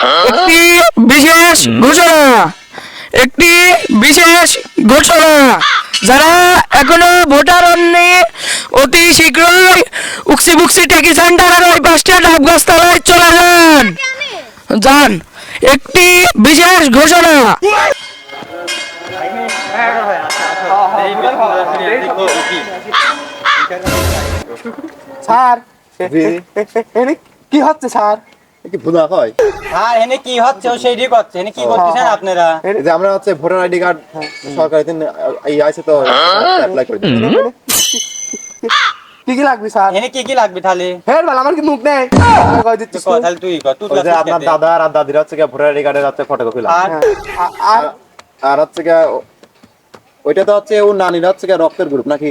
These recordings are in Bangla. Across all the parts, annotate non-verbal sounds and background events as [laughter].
একটি বিশেষ ঘোষণা একটি বিশেষ ঘোষণা যারা এখনও ভোটার হননি অতি শীঘ্রই উক্সি বুকসি টেকি সেন্টারের ওই পাঁচটা ডাব গাছতলায় চলে যান যান একটি বিশেষ ঘোষণা স্যার কি হচ্ছে স্যার কি ভুনা হয়? আর এনে কি হচ্ছে? ও করছে। এনে কি করতেছেন আপনারা? যে আমরা হচ্ছে ভোটার আইডি কার্ড সরকারি দিন এই আছে তো অ্যাপ্লাই করে দিই কি কি লাগবে স্যার? এনে কি কি লাগবে তাহলে? হের বল আমার কি মুখ নেই? কই দিচ্ছি তাহলে তুই কর তুই যে আপনার দাদা আর দাদির হচ্ছে কি ভোটার আইডি কার্ডের হচ্ছে ফটোকপি আর? আর আর হচ্ছে কি ওইটা তো হচ্ছে ও নানির হচ্ছে কি রক্তের গ্রুপ নাকি?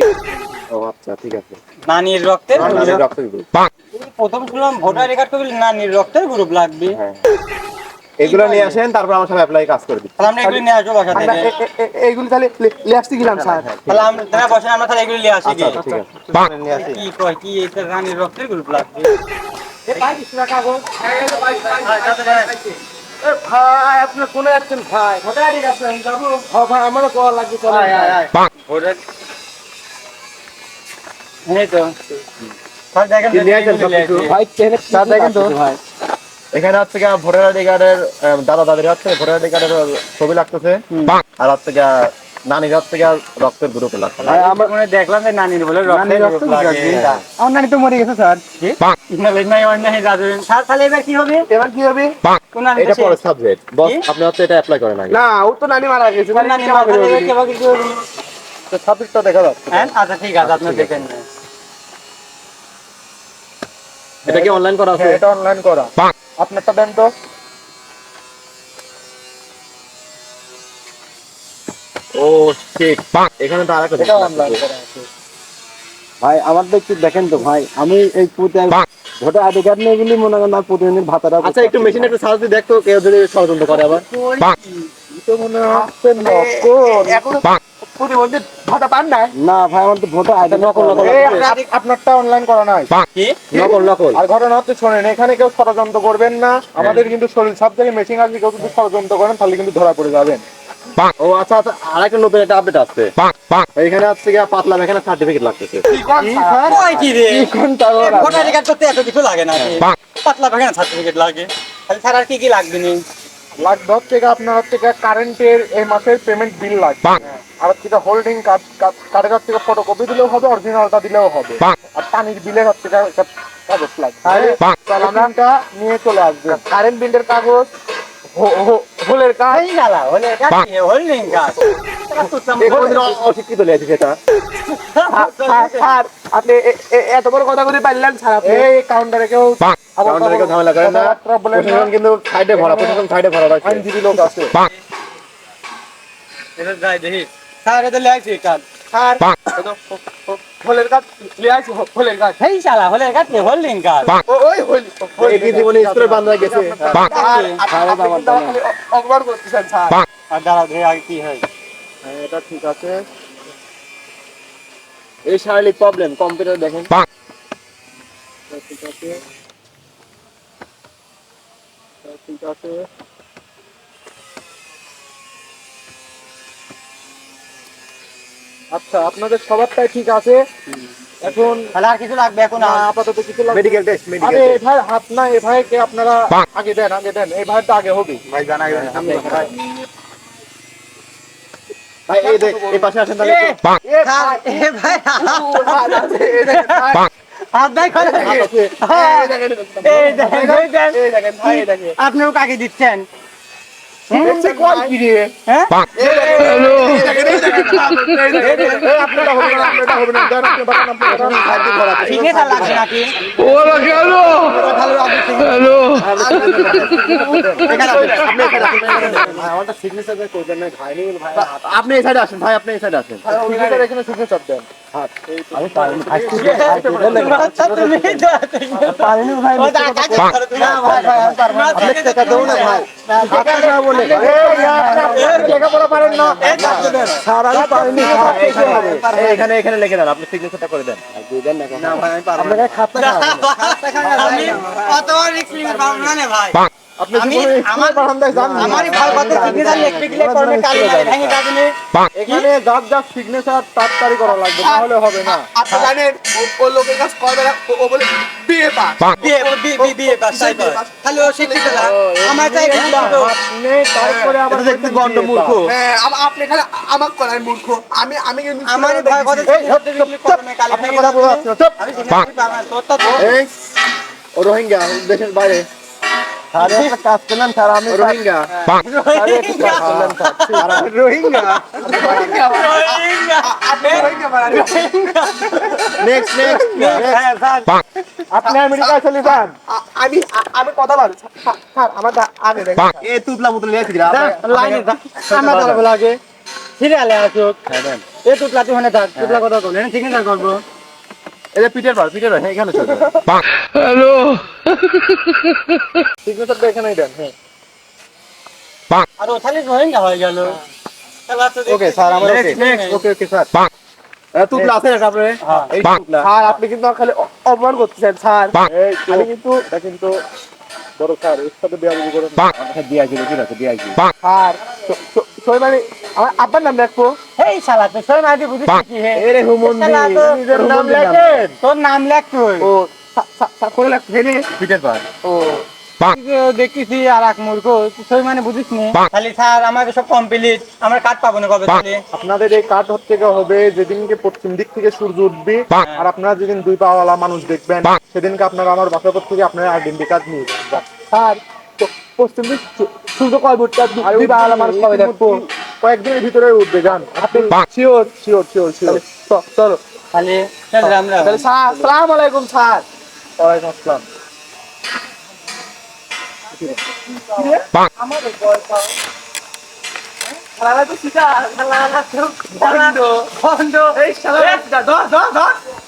ও আচ্ছা ঠিক আছে। নানির রক্তের নানির রক্তের গ্রুপ প্রথম শুনলাম ভোটার রেকর্ড করবি নানির রক্তের গ্রুপ লাগবে। হ্যাঁ। এগুলো নিয়ে আসেন তারপর আমার সব অ্যাপ্লাই কাজ করে তাহলে আমরা এগুলি নিয়ে আসব বাসা থেকে এইগুলি তাহলে লিয়াসতে গেলাম স্যার। তাহলে আমরা তারা বসে আমরা তাহলে এগুলি নিয়ে আসি আচ্ছা কি আচ্ছা, ঠিক আছে। কি কয় কি এটা রানীর রক্তের গ্রুপ লাগবে? ভাই আপনি কোনে যাচ্ছেন ভাই। হ্যাঁ ভাই আমারও কল লাগবে চলে ভোটার এই তো। এখানে হচ্ছে গিয়ে ভোটার আইডি কার্ডের দাদা দাদির হচ্ছে ভোটার আইডি কার্ডের ছবি লাগতেছে। আর হচ্ছে গিয়ে নানির হচ্ছে গিয়ে রক্তের গ্রুপে লাগছে আমার মনে দেখলাম যে নানির বলে রক্তের গ্রুপ লাগে। আমার নানি তো মরে গেছে স্যার। নালে নাই অন্য স্যার তাহলে এবার কি হবে? এবার কি হবে? কোন এটা পরে সাবজেক্ট বস আপনি হচ্ছে এটা অ্যাপ্লাই করেন আগে। না ও তো নানি মারা গেছে। নানি মাথা দেবে কি হবে হবে সাবজেক্টটা দেখা যাচ্ছে হ্যাঁ? আচ্ছা ঠিক আছে আপনি দেখেন। না এটা কি অনলাইন করা আছে? এটা অনলাইন করা। আপনারটা দেন তো। ও শিট এখানে তো আরেকটা এটা অনলাইন করা আছে। ভাই আমার তো দেখেন তো ভাই। আমি এই প্রতি ভোটার আইডি কার্ড নিয়ে গেলি মনে করেন আর প্রতিদিনের ভাতাটা আচ্ছা একটু মেশিনে একটু সার্চ দিয়ে দেখতো কেউ যদি ষড়যন্ত্র করে আবার। তো মনে হচ্ছে নকল এখন প্রতিবন্ধী ভাতা পান নাই? না ভাই আমার তো ভোটার আইডি নকল নকল আপনারটা অনলাইন করা নাই। কি? নকল নকল। আর ঘটনা হচ্ছে শোনেন এখানে কেউ ষড়যন্ত্র করবেন না। আমাদের কিন্তু শরীর সব জায়গায় মেশিন আছে কেউ যদি ষড়যন্ত্র করেন তাহলে কিন্তু ধরা পড়ে যাবেন। ও আচ্ছা আচ্ছা আরেকটা নতুন একটা আপডেট আসছে। এখানে হচ্ছে গিয়ে পাতলা এখানে সার্টিফিকেট লাগতেছে। কি রে? ভোটার রেকর্ড করতে এত কিছু লাগে না পাতলা বাগান সার্টিফিকেট লাগে। তাহলে স্যার আর কি কি লাগবে নি? লাগবে হচ্ছে আপনার হচ্ছে কারেন্টের এই মাসের পেমেন্ট বিল লাগবে। আর গিয়ে হোল্ডিং কার্ড কার্ডের হচ্ছে গিয়ে ফটোকপি দিলেও হবে অরিজিনালটা দিলেও হবে। আর পানির বিলের হচ্ছে গিয়ে একটা কাগজ লাগবে। তাহলে আমরা নিয়ে চলে আসবে। কারেন্ট বিলের কাগজ হো- হো- হোলের কাজ। এই শালা হলে হোল্ডিং কাজ। অশিক্ষিত লেগেছে সেটা। [laughs] আপনি এত বড় কথা বলে পারলেন স্যার এই কাউন্টারে কেউ কাউন্টারে কেউ ঝামেলা করেন না। কথাবার্তা বলেন না। প্রশাসন কিন্তু সাইডে ভরা প্রশাসন সাইডে ভরা রাখছে আইনজীবী লোক আছে। এটা যাই দেখি। স্যার এটা লেখছি কাজ স্যার এই তো হো- হো- হোলের কাজ লিয়ে আসি হোলের কাজ। এই শালা হলে কাজ কি হোল্ডিং কাজ। ওই হোল এই জীবনে স্কুলে বান্ধা গেছে? স্যার, আপনি- আপনি কিন্তু আমাকে অ- অপমান করতেছেন স্যার। আর দাঁড়াও দেখি আগে কি হ্যাঁ, এটা ঠিক আছে। এই শারীরিক প্রবলেম কম্পিউটার দেখেন। ঠিক আছে। ঠিক আছে। আচ্ছা আপনাদের সবারটাই ঠিক আছে। এখন তাহলে আর কিছু লাগবে এখন আপাতত কিছু লাগবে মেডিকেল টেস্ট আরে মেডিকেল এই ভাই হাত না এই ভাইকে আপনারা আগে দেন আগে দেন। এই ভাইটা আগে হবে। ভাই জানা গেল ভাই ভাই এই দেখ এই পাশে আসেন তাহলে এ স্যার, এ ভাই। দেখেন। আপনিও কাকে দিচ্ছেন? আপনি বাটান, আপনি বাটান, সাইডে ধরা আছে। সিগনেচার লাগবে নাকি আপনি এখানে আসেন, ভাই আমারটা সিগনেচার করবেন না ভাই নিন ভাই আপনি এই সাইডে আসেন ভাই আপনি এই সাইডে আসেন সিগনেচার এখানে সিগনেচার দেন। আচ্ছা তুমি পারিনি ভাই ও দা কাজ করো তুমি না ভাই ভাই আমি পারবো না টাকা দেবো না ভাই এই, আপনি লেখাপড়া পারেন না? স্যার আমি পারিনি এই এখানে এখানে লিখে দেন আপনি সিগনেচারটা করে দেন। আপনাকে খাতা আমি অত আমার বারান্দায় যান না। আমারই ভালো কথা সিগনেচার লিখবে গেলে করবে কালি মারি ভেঙে যাবে না এখানে যার যার সিগনেচার তাড়াতাড়ি করা লাগবে নাহলে হবে না। আপনি জানেন ও- ও লোকের কাছে করবে না ও- ও বলে বিয়ে পা বিয়ে বিয়ে বিয়ে বিয়ে পাস তাই ও শিক্ষিত না। আমার চাই আপনি তারপরে আবার দেখতে গন্ড মূর্খ হ্যাঁ আপনি খালি আমাকে করেন মূর্খ। আমি আমি কিন্তু আমারই ভয় কথা করবে কালি আপনি কথা যাবে চুপ। আমি সিগনেচার পাবো না তোর তো এই ও রোহিঙ্গা দেশের বাইরে। স্যার একটা কাজ করলেন স্যার আমি রোহিঙ্গা। রোহিঙ্গা। নেক্সট নেক্সট হ্যাঁ আপনি আমেরিকায় চলে যান। আমি আমি কথা বলি। স্যার, আমার আগে দেখেন। এ তুতলা মুতলা লিয়ে দিরা লাইনে থাক আমরা দাঁড়াবো লাগে। সিরিয়ালে আসুক এ টুকলা তুই ওখানে থাক টুকলা কথা বলে। সিগনেচার করব। এটা পিটের পার পিটের পার এখানে চলবে হ্যালো সিগনেচারটা এখানেই দেন হ্যাঁ। আর ও খালি হয়ে গেল। ওকে স্যার আমার ওকে ওকে ওকে স্যার। তুতলা আছে না তারপরে এই স্যার আপনি কিন্তু খালি অপমান করতেছেন স্যার। আমি কিন্তু এটা কিন্তু বড় স্যার এর সাথে করেন। আচ্ছা দিয়াছি ঠিক আছে দিয়াছি স্যার স- স- সৈমানি আমার আব্বার নাম রাখব। এই শালা বুঝিস কি হে? এরে হুমন্দি নিজের নাম। লেখেন তোর নাম লেখ তুই। ও। করে রে পিটের পার ও। দেখতেছি আর এক মূর্খ তুই মানে বুঝিস নি? খালি স্যার আমাকে সব কমপ্লিট আমার কার্ড পাবো না কবে আপনাদের এই কার্ড হচ্ছে গিয়ে হবে যেদিনকে পশ্চিম দিক থেকে সূর্য উঠবে আর আপনারা যেদিন দুই পাওয়ালা মানুষ দেখবেন সেদিনকে আপনারা আমার বাসার পর থেকে আপনার আইডেন্টি কার্ড নিয়ে যাবেন। স্যার পশ্চিম দিক সূর্য কয় উঠতে আর দুই পাওয়ালা মানুষ কবে দেখব? কয়েকদিনের ভিতরে উঠবে জান। আপনি শিওর শিওর শিওর শিওর চলো। তাহলে স্যার সালাম আলাইকুম স্যার। ওয়ালাইকুম আসসালাম। খেলা খালা এদিকে খেলা খেলা